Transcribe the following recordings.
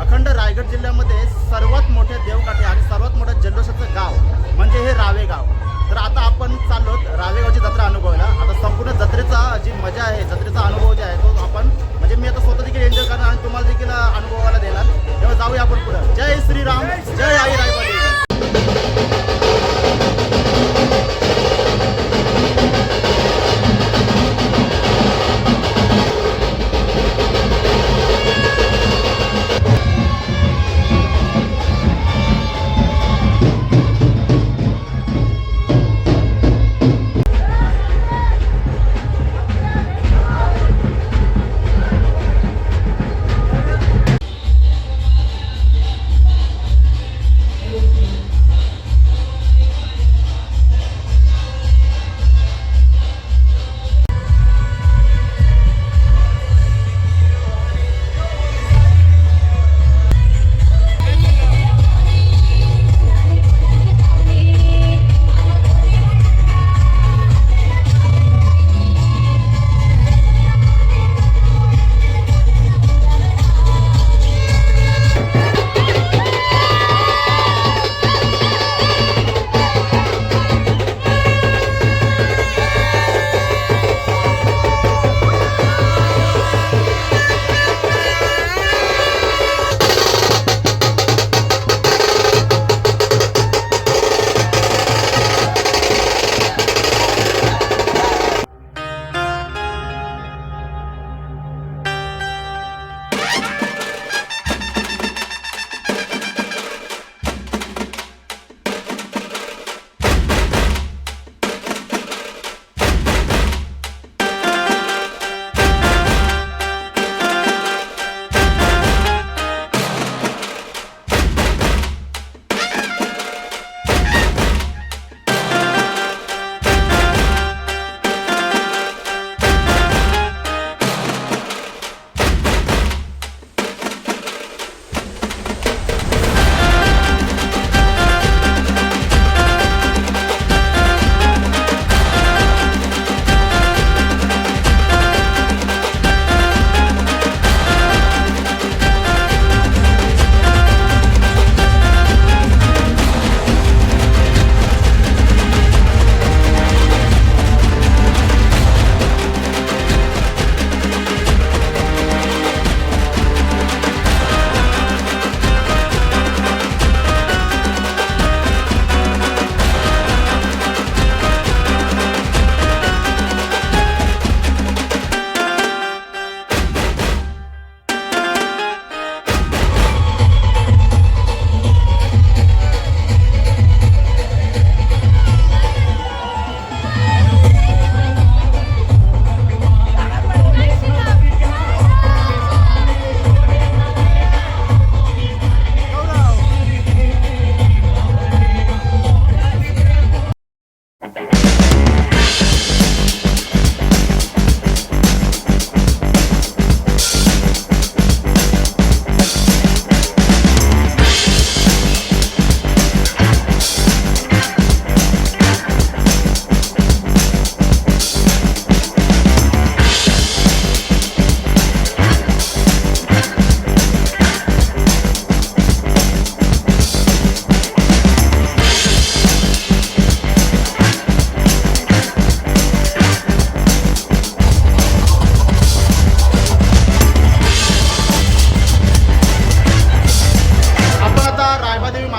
अखंड रायगड जिल्ह्यामध्ये सर्वात मोठे देवकाठे आणि सर्वात मोठं जल्लोषाचं गाव म्हणजे हे रावे गाव. तर आता आपण चाललो रावेगावची जत्रा अनुभवायला. आता संपूर्ण जत्रेचा जी मजा आहे जत्रेचा अनुभव जे आहे तो आपण म्हणजे मी आता स्वतः देखील एन्जॉय करणार आणि तुम्हाला देखील अनुभवायला देणार. तेव्हा जाऊया आपण पुढे. जय श्रीराम जय आई रायबाई.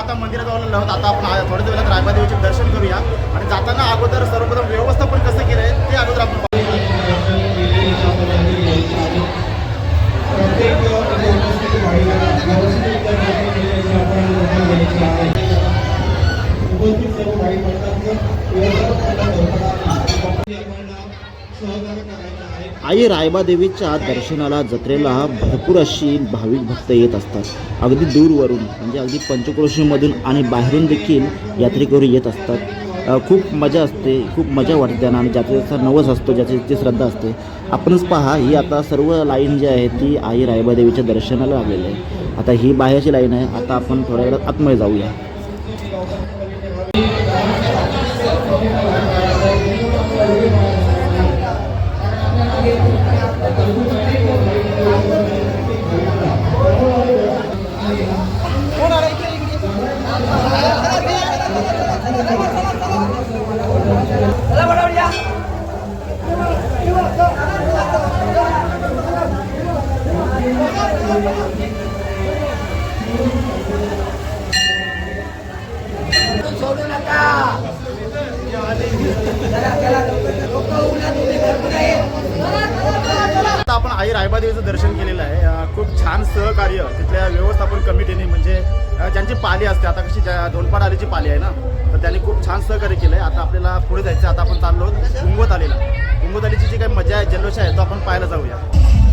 आता माता मंदिरात आलेलो आहोत आता आपण थोड्याच वेळात रायबादेवीचे दर्शन करूया. आणि जाताना अगोदर सर्वप्रथम व्यवस्थापन कसं केलं आहे ते अगोदर आपण उपस्थित सर्व भाई भक्तांचं सहकार्य आई रायबादेवीच्या दर्शनाला जत्रेला भरपूर अशी भाविक भक्त येत असतात. अगदी दूरवरून म्हणजे अगदी पंचक्रोशीमधून आणि बाहेरून देखील यात्रेकरू येत असतात. खूप मजा असते खूप मजा वाटते त्यांना आणि ज्याचा ज्याचा नवस असतो ज्याची जी श्रद्धा असते. आपणच पहा ही आता सर्व लाईन जी आहे ती आई रायबादेवीच्या दर्शनाला लागलेली आहे. आता ही बाहेरची लाईन आहे आता आपण थोड्या वेळात आतमध्ये जाऊया. आलीची जल्लोष आहे तो आपण पाहायला जाऊया.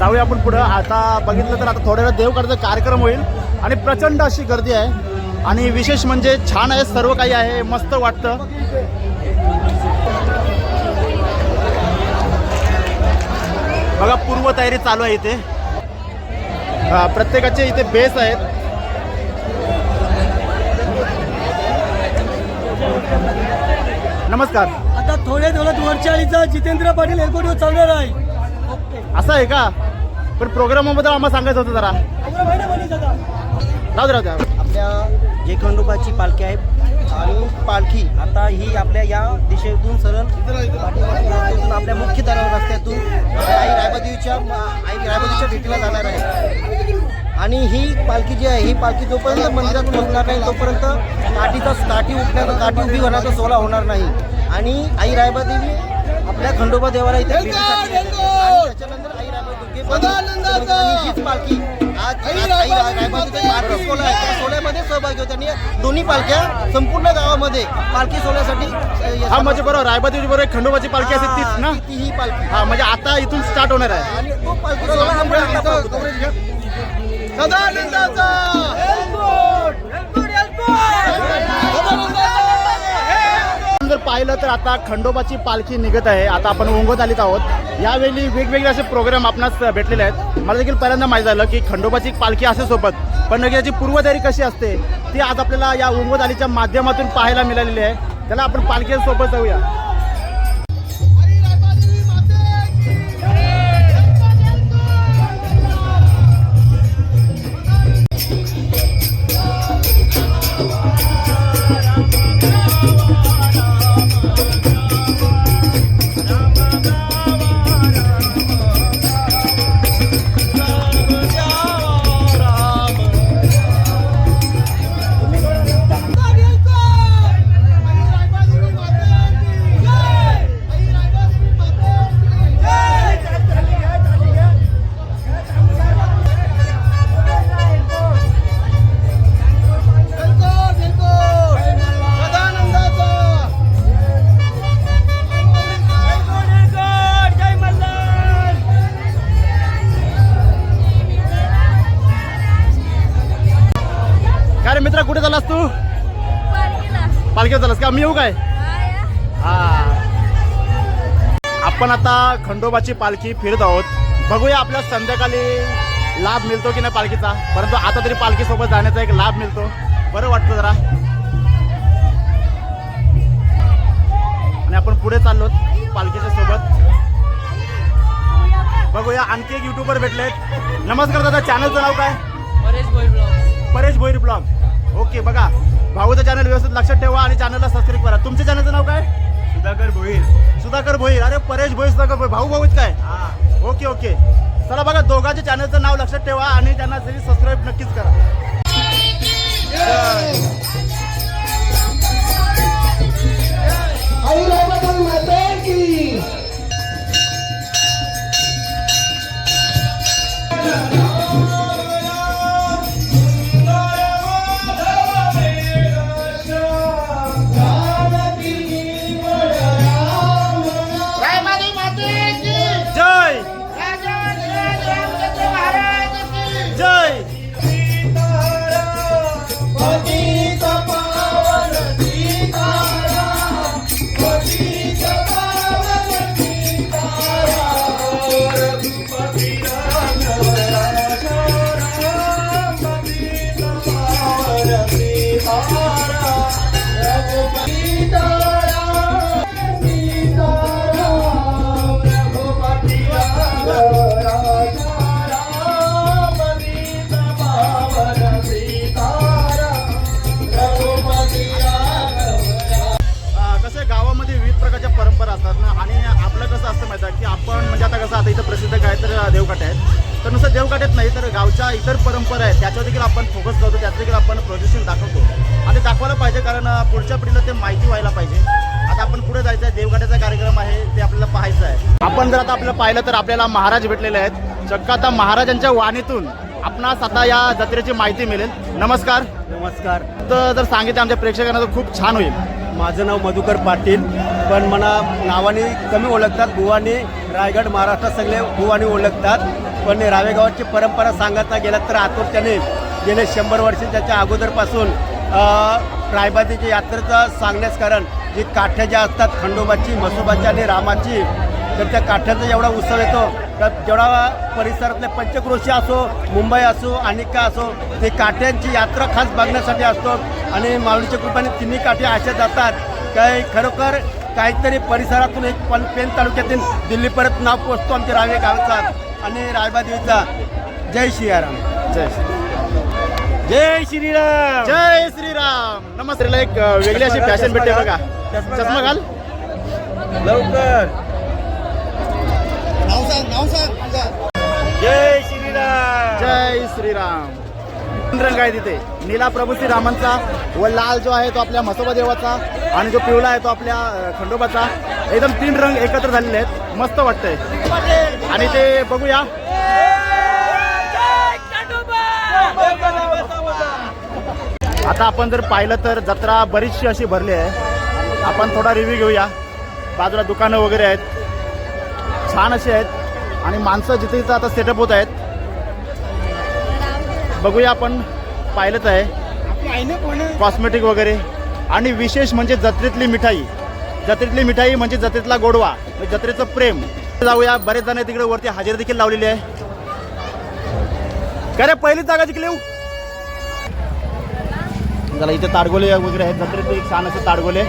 जाऊया आपण पुढं. आता बघितलं तर आता थोड्या वेळात देवकडचा कार्यक्रम होईल. आणि प्रचंड अशी गर्दी आहे. आणि विशेष म्हणजे छान आहे सर्व काही आहे. मस्त वाटतं. बघा पूर्व तयारी चालू आहे इथे. हा, प्रत्येकाचे इथे बेस आहेत. नमस्कार. आता थोड्या दिवसात वरच्या जितेंद्र पाटील एअरपोर्टवर चालणार आहे. असं आहे का? पण प्रोग्रामाबद्दल आम्हाला सांगायचं होतं जरा. राहू दे, राहू आपल्या जे खंडोबाची पालखी आहे आणि पालखी आता ही आपल्या या दिशेतून सरळ पाठीमागून आपल्या मुख्य दरावर रस्त्यातून आई रायबादेवीच्या आई रायबादेवीच्या भेटीला जाणार आहे. आणि ही पालखी जी आहे ही पालखी जोपर्यंत मंदिरात पोहोचणार नाही तोपर्यंत काठीचा काठी उठण्याचा काठी उभी होण्याचा सोहळा होणार नाही. आणि आई रायबादेवी आपल्या खंडोबा देवाला इथे भेटीसाठी येते. आणि त्याच्यानंतर आई रायबादेवी आणि हीच पालखी. आज आहे त्या सहभागी होते. आणि दोन्ही पालख्या संपूर्ण गावामध्ये पालखी या- हा म्हणजे बरोबर रायबादेवी बरोबर एक खंडोबाची पालखी असते तीच ना? हा, ती ही पालखी. हा म्हणजे आता इथून स्टार्ट होणार आहे. आणि तो पालखी पाहिलं तर आता खंडोबाची पालखी निघत आहे. आता आपण ओंगोत आलीत आहोत. यावेळी वेगवेगळे असे प्रोग्राम आपणास भेटलेले आहेत. मला देखील पहिल्यांदा माहीत झालं की खंडोबाची पालखी असे सोबत पण नक्की याची पूर्वतयारी कशी असते ती आज आपल्याला या ओंगोत आलीच्या माध्यमातून पाहायला मिळालेली आहे. त्याला आपण पालखीसोबत जाऊया. येऊ काय? हा. आपण आता खंडोबाची पालखी फिरत आहोत. बघूया आपल्या संध्याकाळी लाभ मिळतो की नाही पालखीचा? परंतु आता तरी पालखी सोबत जाण्याचा एक लाभ मिळतो. बरं वाटतं जरा. आणि आपण पुढे चाललो पालखीच्या सोबत. बघूया आणखी एक युट्यूबर भेटलेत. नमस्कार दादा चॅनलचं नाव काय? Paresh Bhoi blog Paresh Bhoir blog okay बघा. भाऊचं चॅनल व्यवस्थित लक्षात ठेवा आणि चॅनलला सबस्क्राईब करा. तुमच्या चॅनलचं नाव काय? सुधाकर भोईर. सुधाकर भोईर. अरे परेश भोईर सुधाकर भोईर. भाऊ भाऊच काय? Okay okay. चला बघा दोघांच्या चॅनलचं नाव लक्षात ठेवा आणि त्यांना तरी सबस्क्राईब नक्कीच करा. इथं प्रसिद्ध काय तर देवकाठ आहेत. तर नुसतं देवकाठच नाही तर गावच्या इतर परंपरा आहेत. त्याच्यावर देखील आपण फोकस करतो त्याचं देखील आपण प्रोजेक्शन दाखवतो. आणि दाखवायला पाहिजे कारण पुढच्या पिढीला ते माहिती व्हायला पाहिजे. आता आपण पुढे जायचं आहे देवकाठाचा कार्यक्रम आहे ते आपल्याला पाहायचं आहे. आपण जर आता आपल्याला पाहिलं तर आपल्याला महाराज भेटलेले आहेत. चक्क आता महाराजांच्या वाणीतून आपणास आता या जत्रेची माहिती मिळेल. नमस्कार. नमस्कार. तर जर सांगितलं आमच्या प्रेक्षकांना तर खूप छान होईल. माझं नाव मधुकर पाटील पण मला नावाने कमी ओळखतात गुवानी रायगड महाराष्ट्रात सगळे बुवानी ओळखतात. पण रावेगावाची परंपरा सांगता गेलं तर आतुरत्याने गेले शंभर वर्ष. त्याच्या अगोदरपासून रायबातीच्या यात्रेचं सांगण्यास कारण जी काठ्या ज्या असतात खंडोबाची म्हसोबाची आणि रामाची तर त्या काठ्यांचा जेवढा उत्सव येतो. तर जेवढा परिसरातले पंचक्रोशी असो मुंबई असो आणि का असो ते काठ्यांची यात्रा खास बघण्यासाठी असतो. आणि माऊलीच्या कृपाने तिन्ही काठी अशा जातात. काय खरोखर काहीतरी परिसरातून एक पण पेन तालुक्यातून दिल्लीपर्यंत नाव पोचतो आमच्या रावे गावचा आणि रायबादेवीचा जय सियाराम जय श्री जय श्रीराम. जय श्रीराम. नमस्ते एक वेगळी अशी फॅशन भेटते बघा. चष्मा घाल. लवकर. जय श्रीराम. जय श्रीराम. रंग आहे तिथे. नीला प्रभू श्रीरामांचा व लाल जो आहे तो आपल्या म्हसोबा देवाचा आणि जो पिवळा आहे तो आपल्या खंडोबाचा. एकदम तीन रंग एकत्र झालेले आहेत. मस्त वाटतंय. आणि ते बघूया. आता आपण जर पाहिलं तर जत्रा बरीचशी अशी भरली आहे. आपण थोडा रिव्ह्यू घेऊया. बाजूला दुकानं वगैरे आहेत. छान अशी आहेत. आणि माणसं जिथे जिथं आता सेटअप होत आहेत बघूया आपण पाहिलंच आहे. कॉस्मेटिक वगैरे. आणि विशेष म्हणजे जत्रेतली मिठाई. जत्रेतली मिठाई म्हणजे जत्रेतला गोडवा. म्हणजे जत्रेचं प्रेम. जाऊया बरेच जण तिकडे वरती हजेरी देखील लावलेली आहे. काय रे पहिलीच जागा जिंकली? चला इथे ताडगोले वगैरे आहेत. जत्रेत एक छान असे ताडगोले.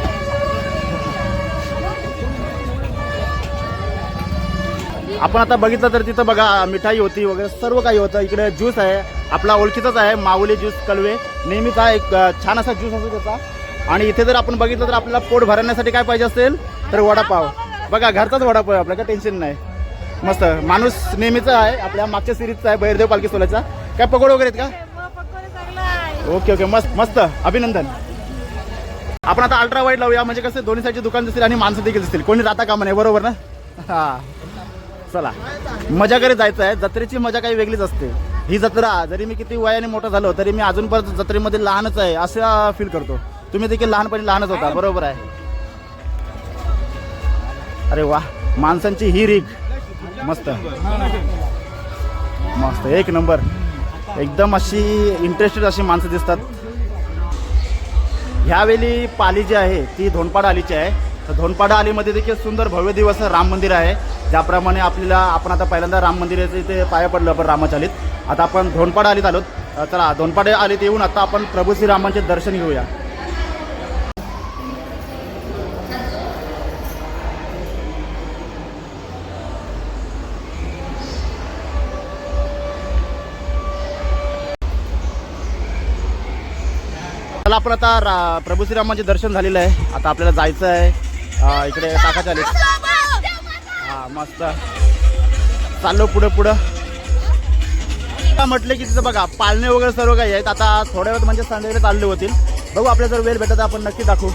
आपण आता बघितलं तर तिथं बघा मिठाई होती वगैरे सर्व काही होतं. इकडे ज्यूस आहे. आपला ओळखीचाच आहे माऊली ज्यूस कलवे. नेहमीचा एक अ, छान असा ज्यूस असतो त्याचा. आणि इथे जर आपण बघितलं तर आपल्याला पोट भरण्यासाठी काय पाहिजे असेल तर वडापाव. बघा घरचाच वडापाव आहे आपला काय टेन्शन नाही. मस्त. माणूस नेहमीचा आहे आपल्या मागच्या सिरीजचा आहे बैरदेव पालखी सोलायचा. काय पकोड वगैरे आहेत का? Okay okay. मस्त मस्त. अभिनंदन. आपण आता अल्ट्रा वाईट लावूया म्हणजे कसं दोन्ही साईडचे दुकान दिसतील आणि माणसं देखील दिसतील. कोणी राहता कामा नाही बरोबर ना? हा. चला. मजा घरी जायचं आहे. जत्रेची मजा काही वेगळीच असते. ही जत्रा जरी मी किती वयाने मोठा झालो तरी मी अजूनपर्यंत जत्रेमध्ये लहानच आहे असं फील करतो. तुम्ही देखील लहानपणी लहानच होता बरोबर आहे. अरे वा माणसांची ही रीग मस्त. मस्त एक नंबर. एकदम अशी इंटरेस्टेड अशी माणसं दिसतात. ह्यावेळी पाली जी आहे ती धोंडपाड आलीची आहे. तर धोनपाडा आलीमध्ये देखील सुंदर भव्य दिवस राम मंदिर आहे. ज्याप्रमाणे आपल्याला आपण आता पहिल्यांदा राम मंदिराचं इथे पाया पडलं आपण रामाचालीत. आता आपण धोनपाडा आलीत. आलोत चला धोनपाडा आलीत येऊन आता आपण प्रभू श्रीरामांचे दर्शन घेऊया. चला आपण आता रा प्रभू श्रीरामांचे दर्शन झालेलं आहे. आता आपल्याला जायचं आहे. हा इकडे टाकाच्या चालेल. हा मस्त. चाललो पुढं पुढं. आता म्हटलं की तिथं बघा पाळणे वगैरे सर्व काही आहेत. आता थोड्या वेळ म्हणजे संध्याकाळी चालले होतील. बघू आपल्या जर वेळ भेटत आपण नक्की दाखवू.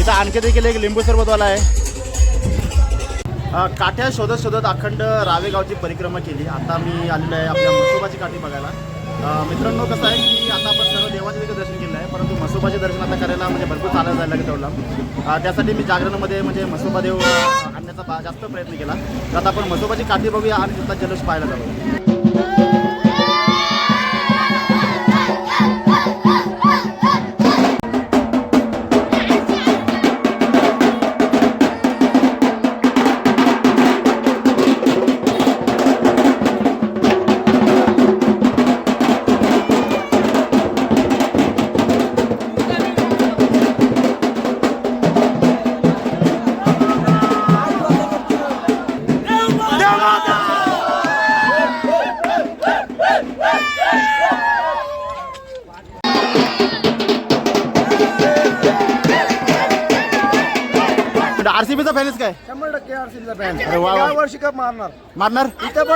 इथं आणखी देखील एक लिंबू सरबतवाला आहे. काठ्या शोधत शोधत अखंड रावेगावची परिक्रमा केली. आता मी आलेलो आहे आपल्या म्हसोबाची काठी बघायला. मित्रांनो कसं आहे की आता आपण देवाचे देखील दर्शन केलं आहे परंतु म्हसोबाचे दर्शन आता करायला म्हणजे भरपूर चालत जायला लागेल तेवढा. त्यासाठी मी जागरणामध्ये म्हणजे म्हसोबा देव आणण्याचा बा- जास्त प्रयत्न केला. तर आता आपण म्हसोबाची काठी बघूया आणि तिथला जल्लोष पाहायला जाऊ मारणार?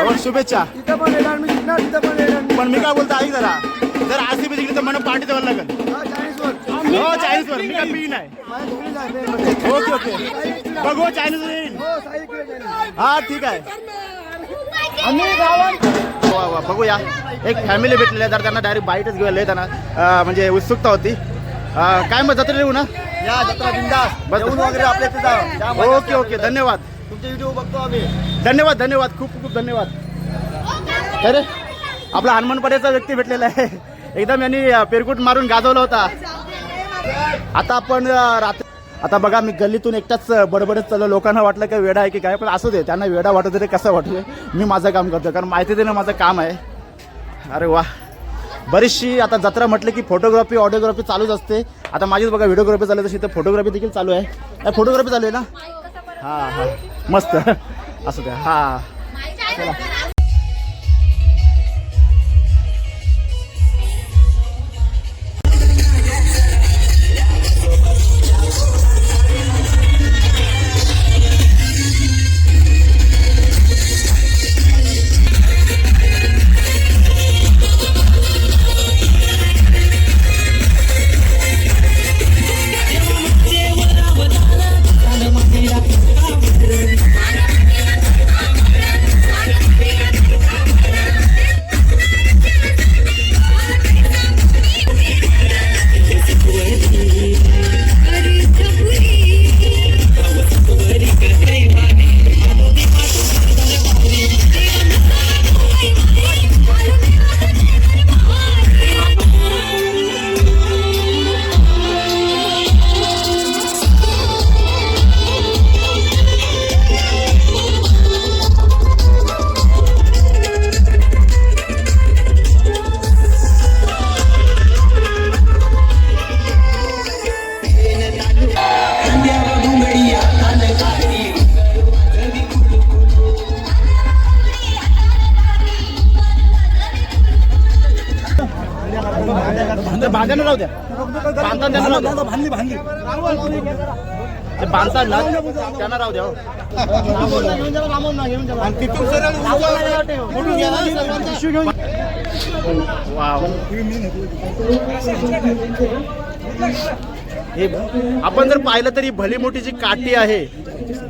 हो, शुभेच्छा. पण येणार मी जिंकणार तिथं पण येणार. मी पण मी काय बोलतो ऐक जरा. जर आरसीबी जिंकली तर मला पार्टी द्यावं लागेल. हा, हो चायनीज वर मी काय पी नाही माझ्या. Okay okay. बघू चायनीज येईल हो साई इकडे चाळीस. हा ठीक आहे. वा वा बघूया. एक फॅमिली भेटलेली आहे. तर त्यांना डायरेक्ट बाईटच घेऊया त्यांना अं, म्हणजे उत्सुकता होती. अं, काय मग जत्रेला येऊ ना? या जत्रा बिंदास. बस. जेवण वगैरे आपल्या इथे जा. Okay okay. धन्यवाद. तुमचे व्हिडिओ बघतो आम्ही. धन्यवाद धन्यवाद खूप खूप धन्यवाद. अरे आपला हनुमान व्यक्ती भेटलेला आहे. एकदम यांनी पेरकूट मारून गाजवला होता. आता आपण रात्री आता बघा मी गल्लीतून एकटाच बडबडत चाललो. लोकांना वाटलं का वेडा आहे की काय पण असू दे त्यांना वेडा वाटत तरी कसं वाटतं मी माझं काम करतो कारण माहिती देणं माझं काम आहे. अरे वा. बरीचशी आता जत्रा म्हटलं की फोटोग्राफी ऑडिओग्राफी चालूच असते. आता माझीच बघा व्हिडिओग्राफी चालू तशी तर फोटोग्राफी देखील चालू आहे. फोटोग्राफी चालू आहे ना? हां हां. मस्त. असू द्या. हां. त्यांना राहू द्या. तिथून वाव. हे आपण जर पाहिलं तर ही भली मोठी जी काठी आहे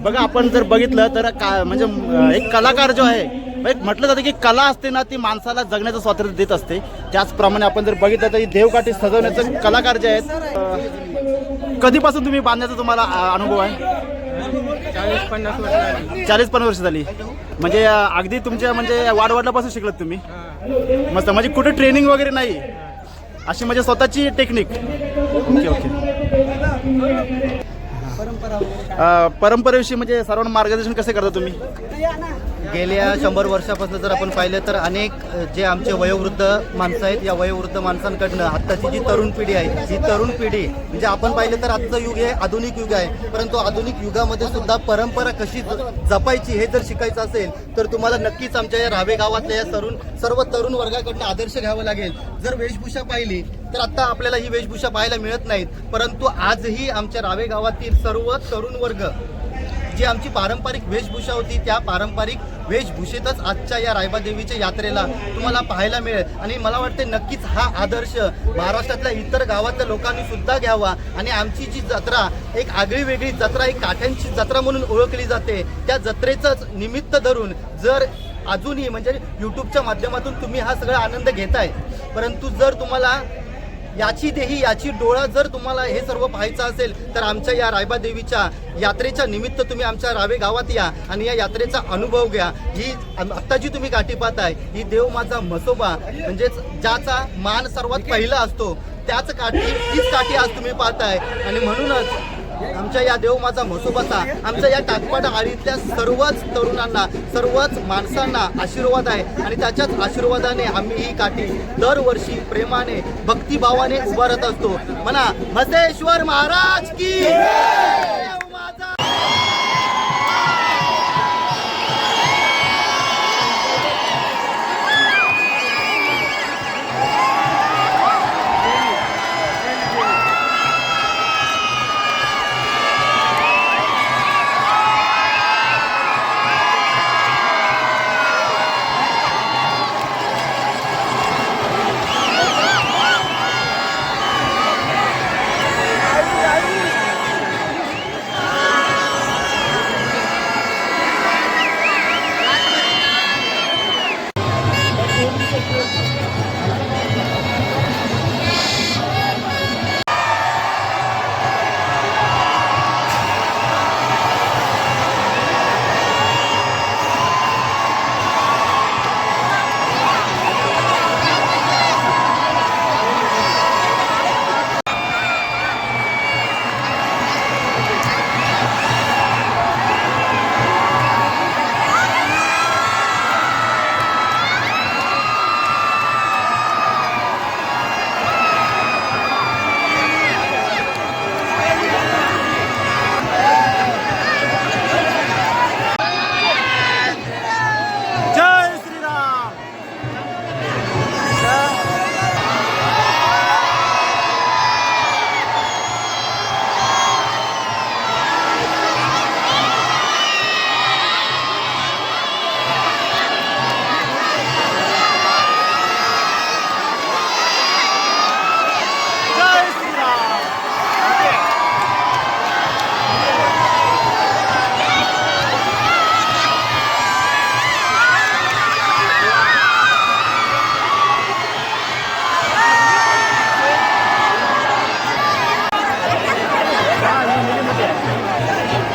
बघा आपण जर बघितलं तर का म्हणजे एक कलाकार जो आहे एक म्हटलं जातं की कला असते ना ती माणसाला जगण्याचं स्वातंत्र्य देत असते. त्याचप्रमाणे आपण जर बघितलं तर ही देवकाठी सजवण्याचं कलाकार जे आहेत कधीपासून तुम्ही बांधण्याचा तुम्हाला अनुभव आहे? चाळीस पन्नास वर्ष चाळीस पन्नास वर्ष झाली. म्हणजे अं, अगदी तुमच्या म्हणजे वाडवडल्यापासून शिकलात तुम्ही. मस्त म्हणजे कुठे ट्रेनिंग वगैरे नाही. अशी म्हणजे स्वतःची टेक्निक ओके ओके. अ, परंपरेविषयी म्हणजे सर्वांना मार्गदर्शन कसे करता तुम्ही? गेल्या शंभर वर्षापासून जर आपण पाहिलं तर अनेक जे आमचे वयोवृद्ध माणसं आहेत या वयोवृद्ध माणसांकडनं आत्ताची जी तरुण पिढी आहे ही तरुण पिढी म्हणजे आपण पाहिलं तर आजचं युग हे आधुनिक युग आहे परंतु आधुनिक युगामध्ये सुद्धा परंपरा कशी जपायची हे जर शिकायचं असेल तर तुम्हाला नक्कीच आमच्या या रावे गावातल्या या तरुण सर्व तरुण वर्गाकडनं आदर्श घ्यावा लागेल. जर वेशभूषा पाहिली तर आता आपल्याला ही वेशभूषा पाहायला मिळत नाहीत परंतु आजही आमच्या रावे गावातील सर्व तरुण वर्ग जी आमची पारंपरिक वेशभूषा होती त्या पारंपरिक वेशभूषेतच आजच्या या रायबादेवीच्या यात्रेला तुम्हाला पाहायला मिळेल. आणि मला वाटते नक्कीच हा आदर्श महाराष्ट्रातल्या इतर गावातल्या लोकांनी सुद्धा घ्यावा. आणि आमची जी जत्रा एक आगळी वेगळी जत्रा एक काठ्यांची जत्रा म्हणून ओळखली जाते. त्या जत्रेचंच निमित्त धरून जर अजूनही म्हणजे यूट्यूबच्या माध्यमातून तुम्ही हा सगळा आनंद घेताय परंतु जर तुम्हाला याची देही याची डोळा जर तुम्हाला हे सर्व पाहायचं असेल तर आमच्या या रायबा देवीच्या यात्रेच्या निमित्त तुम्ही आमच्या रावे गावात या आणि या यात्रेचा अनुभव घ्या. ही आत्ता जी तुम्ही काठी पाहताय ही देव माझा म्हसोबा म्हणजेच ज्याचा मान सर्वात पहिला असतो त्याच काठी हीच काठी आज तुम्ही पाहताय. आणि म्हणूनच आमच्या या देव माझा म्हसोबाचा आमच्या या टाकपाट आळीतल्या सर्वच तरुणांना सर्वच माणसांना आशीर्वाद आहे. आणि त्याच्याच आशीर्वादाने आम्ही ही काठी दरवर्षी प्रेमाने भक्तिभावाने उभारत असतो. म्हणा म्हसेश्वर महाराज की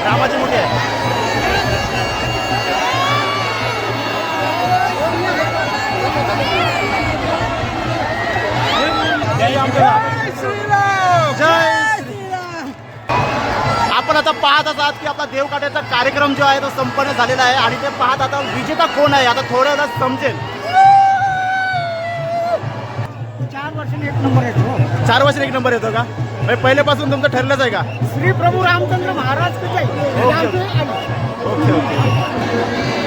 रामाची मुली आहे. आपण आता पाहत आहात की आपला देवकाट्याचा कार्यक्रम जो आहे तो संपन्न झालेला आहे आणि ते पाहत आता विजेता कोण आहे आता थोड्या वेळात समजेल. चार वर्षांनी एक नंबर येतो. चार वर्ष एक नंबर येतो का? म्हणजे पहिल्यापासून तुमचं ठरलंच आहे का? श्री प्रभू रामचंद्र महाराज की जय. ओके. Okay okay.